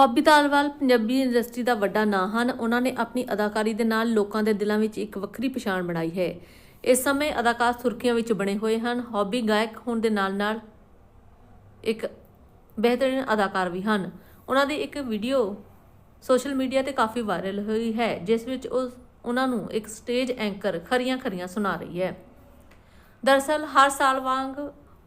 Hobby Dhaliwal Punjabi industry ਦਾ ਵੱਡਾ ਨਾਂ ਹਨ। ਉਹਨਾਂ ਨੇ ਆਪਣੀ ਅਦਾਕਾਰੀ ਦੇ ਨਾਲ ਲੋਕਾਂ ਦੇ ਦਿਲਾਂ ਵਿੱਚ ਇੱਕ ਵੱਖਰੀ ਪਛਾਣ ਬਣਾਈ ਹੈ। ਇਸ ਸਮੇਂ ਅਦਾਕਾਰ ਸੁਰਖੀਆਂ ਵਿੱਚ ਬਣੇ ਹੋਏ ਹਨ। ਹੌਬੀ ਗਾਇਕ ਹੋਣ ਦੇ ਨਾਲ-ਨਾਲ ਇੱਕ ਬਿਹਤਰੀਨ ਅਦਾਕਾਰ ਵੀ ਹਨ। ਉਹਨਾਂ ਦੀ ਇੱਕ ਵੀਡੀਓ ਸੋਸ਼ਲ ਮੀਡੀਆ ਤੇ ਕਾਫੀ ਵਾਇਰਲ ਹੋਈ ਹੈ, ਜਿਸ ਵਿੱਚ ਉਹ ਉਹਨਾਂ ਨੂੰ ਇੱਕ ਸਟੇਜ ਐਂਕਰ ਖਰੀਆਂ ਖਰੀਆਂ ਸੁਣਾ ਰਹੀ ਹੈ। ਦਰਅਸਲ ਹਰ ਸਾਲ ਵਾਂਗ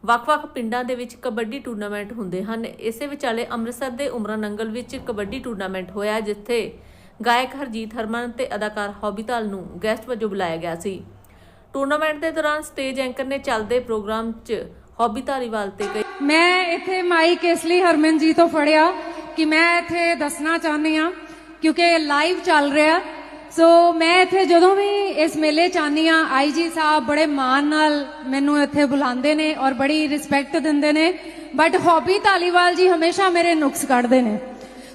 ਵੱਖ-ਵੱਖ ਪਿੰਡਾਂ ਦੇ ਵਿੱਚ ਕਬੱਡੀ ਟੂਰਨਾਮੈਂਟ ਹੁੰਦੇ ਹਨ। ਇਸੇ ਵਿਚਾਲੇ ਅੰਮ੍ਰਿਤਸਰ ਦੇ ਉਮਰਾ ਨੰਗਲ ਵਿੱਚ ਕਬੱਡੀ ਟੂਰਨਾਮੈਂਟ ਹੋਇਆ, ਜਿੱਥੇ ਗਾਇਕ ਹਰਜੀਤ ਹਰਮਨ ਤੇ ਅਦਾਕਾਰ ਹੌਬੀਤਾਲ ਨੂੰ ਗੈਸਟ ਵਜੋਂ ਬੁਲਾਇਆ ਗਿਆ ਸੀ। ਟੂਰਨਾਮੈਂਟ ਦੇ ਦੌਰਾਨ ਸਟੇਜ ਐਂਕਰ ਨੇ ਚੱਲਦੇ ਪ੍ਰੋਗਰਾਮ 'ਚ ਹੌਬੀ ਧਾਰੀਵਾਲ ਤੇ ਕਈ ਮੈਂ ਇੱਥੇ ਮਾਈਕ ਇਸ ਲਈ ਹਰਮਨ ਜੀ ਤੋਂ ਫੜਿਆ ਕਿ ਮੈਂ ਇੱਥੇ ਦੱਸਣਾ ਚਾਹੁੰਦੀ ਆ ਕਿਉਂਕਿ ਲਾਈਵ ਚੱਲ ਰਿਹਾ। ਸੋ ਮੈਂ ਇੱਥੇ ਜਦੋਂ ਵੀ ਇਸ ਮੇਲੇ ਚ ਆਉਂਦੀ ਆ ਆਈਜੀ ਸਾਹਿਬ ਬੜੇ ਮਾਣ ਨਾਲ ਮੈਨੂੰ ਇੱਥੇ ਬੁਲਾਉਂਦੇ ਨੇ ਔਰ ਬੜੀ ਰਿਸਪੈਕਟ ਦਿੰਦੇ ਨੇ। ਬਟ ਹੌਬੀ ਧਾਲੀਵਾਲ ਜੀ ਹਮੇਸ਼ਾ ਮੇਰੇ ਨੁਕਸ ਕੱਢਦੇ ਨੇ।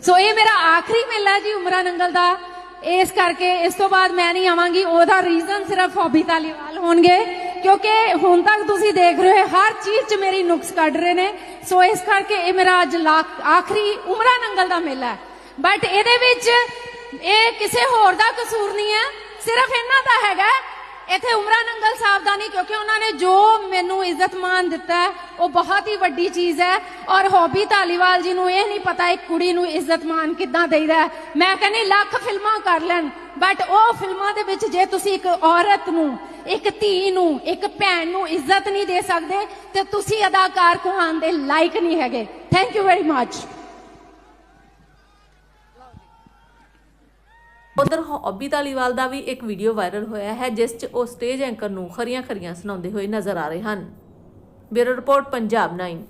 ਸੋ ਇਹ ਮੇਰਾ ਆਖਰੀ ਮੇਲਾ ਜੀ ਉਮਰਾ ਨੰਗਲ ਦਾ। ਇਸ ਕਰਕੇ ਇਸ ਤੋਂ ਬਾਅਦ ਮੈਂ ਨਹੀਂ ਆਵਾਂਗੀ। ਉਹਦਾ ਰੀਜ਼ਨ ਸਿਰਫ ਹੌਬੀ ਧਾਲੀਵਾਲ ਹੋਣਗੇ। ਕਿਉਂਕਿ ਹੁਣ ਤੱਕ ਤੁਸੀਂ ਦੇਖ ਰਹੇ ਹੋ, ਹਰ ਚੀਜ਼ 'ਚ ਮੇਰੀ ਨੁਕਸ ਕੱਢ ਰਹੇ ਨੇ। ਸੋ ਇਸ ਕਰਕੇ ਇਹ ਮੇਰਾ ਅੱਜ ਲਾ- ਆਖਰੀ ਉਮਰਾ ਨੰਗਲ ਦਾ ਮੇਲਾ ਹੈ। ਬਟ ਇਹਦੇ ਵਿੱਚ ਇਹ ਕਿਸੇ ਹੋਰ ਦਾ ਕਸੂਰ ਨਹੀਂ ਹੈ। ਸਿਰਫ ਇਹਨਾਂ ਦਾ ਹੈਗਾ ਇੱਥੇ ਉਮਰਾ ਨੰਗਲ ਸਾਹਿਬ ਦਾ ਨਹੀਂ, ਕਿਉਂਕਿ ਉਹਨਾਂ ਨੇ ਜੋ ਮੈਨੂੰ ਇੱਜ਼ਤ ਮਾਨ ਦਿੱਤਾ ਉਹ ਬਹੁਤ ਹੀ ਵੱਡੀ ਚੀਜ਼ ਹੈ। ਔਰ ਹੌਬੀ ਧਾਲੀਵਾਲ ਜੀ ਨੂੰ ਇਹ ਨਹੀਂ ਪਤਾ ਇੱਕ ਕੁੜੀ ਨੂੰ ਇੱਜ਼ਤ ਮਾਨ ਕਿੱਦਾਂ ਦੇਈਦਾ ਹੈ। ਮੈਂ ਕਹਿੰਦੀ, ਲੱਖ ਫਿਲਮਾਂ ਕਰ ਲੈਣ ਬਟ ਉਹ ਫਿਲਮਾਂ ਦੇ ਵਿੱਚ ਜੇ ਤੁਸੀਂ ਇੱਕ ਔਰਤ ਨੂੰ, ਇੱਕ ਧੀ ਨੂੰ, ਇੱਕ ਭੈਣ ਨੂੰ ਇੱਜ਼ਤ ਨਹੀਂ ਦੇ ਸਕਦੇ, ਤੇ ਤੁਸੀਂ ਅਦਾਕਾਰ ਕਹਾਣ ਦੇ ਲਾਇਕ ਨਹੀਂ ਹੈਗੇ। ਥੈਂਕ ਯੂ ਵੈਰੀ ਮੱਚ ਉਧਰ ਹੌਬੀ ਧਾਲੀਵਾਲ ਦਾ ਵੀ ਇੱਕ ਵੀਡੀਓ ਵਾਇਰਲ ਹੋਇਆ ਹੈ, ਜਿਸ 'ਚ ਉਹ ਸਟੇਜ ਐਂਕਰ ਨੂੰ ਖਰੀਆਂ ਖਰੀਆਂ ਸੁਣਾਉਂਦੇ ਹੋਏ ਨਜ਼ਰ ਆ ਰਹੇ ਹਨ। Bureau report, Punjab 9